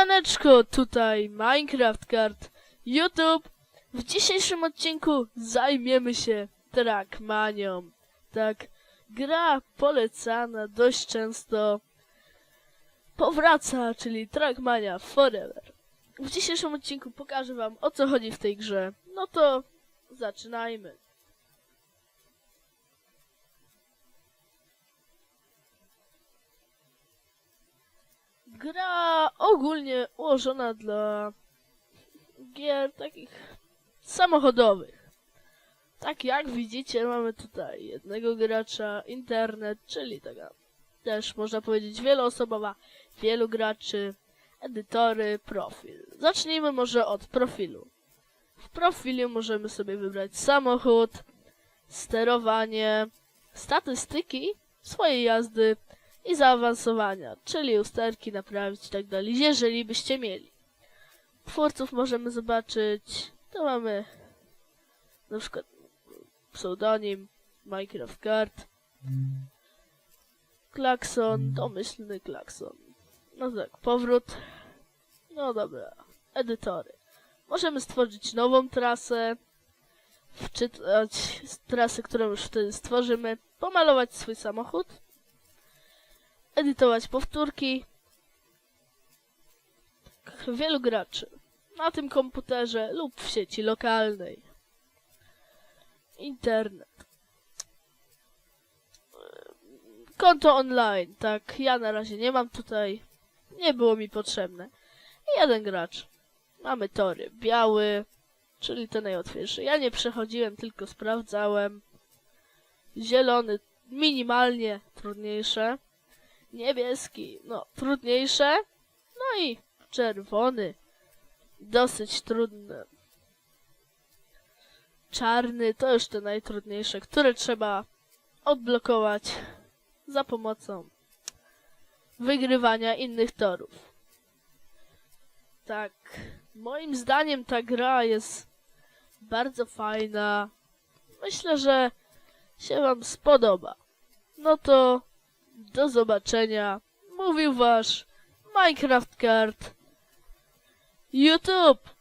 Siemaneczko, tutaj Minecraft Card YouTube. W dzisiejszym odcinku zajmiemy się Trackmanią. Tak, gra polecana dość często powraca, czyli Trackmania Forever. W dzisiejszym odcinku pokażę wam o co chodzi w tej grze. No to zaczynajmy. Gra ogólnie ułożona dla gier takich samochodowych. Tak jak widzicie, mamy tutaj jednego gracza, internet, czyli taka też można powiedzieć wieloosobowa, wielu graczy, edytory, profil. Zacznijmy może od profilu. W profilu możemy sobie wybrać samochód, sterowanie, statystyki swojej jazdy i zaawansowania, czyli usterki naprawić i tak dalej, jeżeli byście mieli. Twórców możemy zobaczyć, to mamy na przykład pseudonim Minecraft Card, klakson, domyślny klakson. No tak, powrót. No dobra, edytory. Możemy stworzyć nową trasę, wczytać trasę, którą już wtedy stworzymy, pomalować swój samochód, edytować powtórki. Wielu graczy na tym komputerze lub w sieci lokalnej. Internet. Konto online, tak, ja na razie nie mam tutaj, nie było mi potrzebne. Jeden gracz. Mamy tory. Biały, czyli te najłatwiejsze. Ja nie przechodziłem, tylko sprawdzałem. Zielony, minimalnie trudniejsze. Niebieski, no, trudniejsze. No i czerwony, dosyć trudny. Czarny to już te najtrudniejsze, które trzeba odblokować za pomocą wygrywania innych torów. Tak, moim zdaniem ta gra jest bardzo fajna. Myślę, że się Wam spodoba. No to do zobaczenia. Mówił Wasz Minecraft Card YouTube.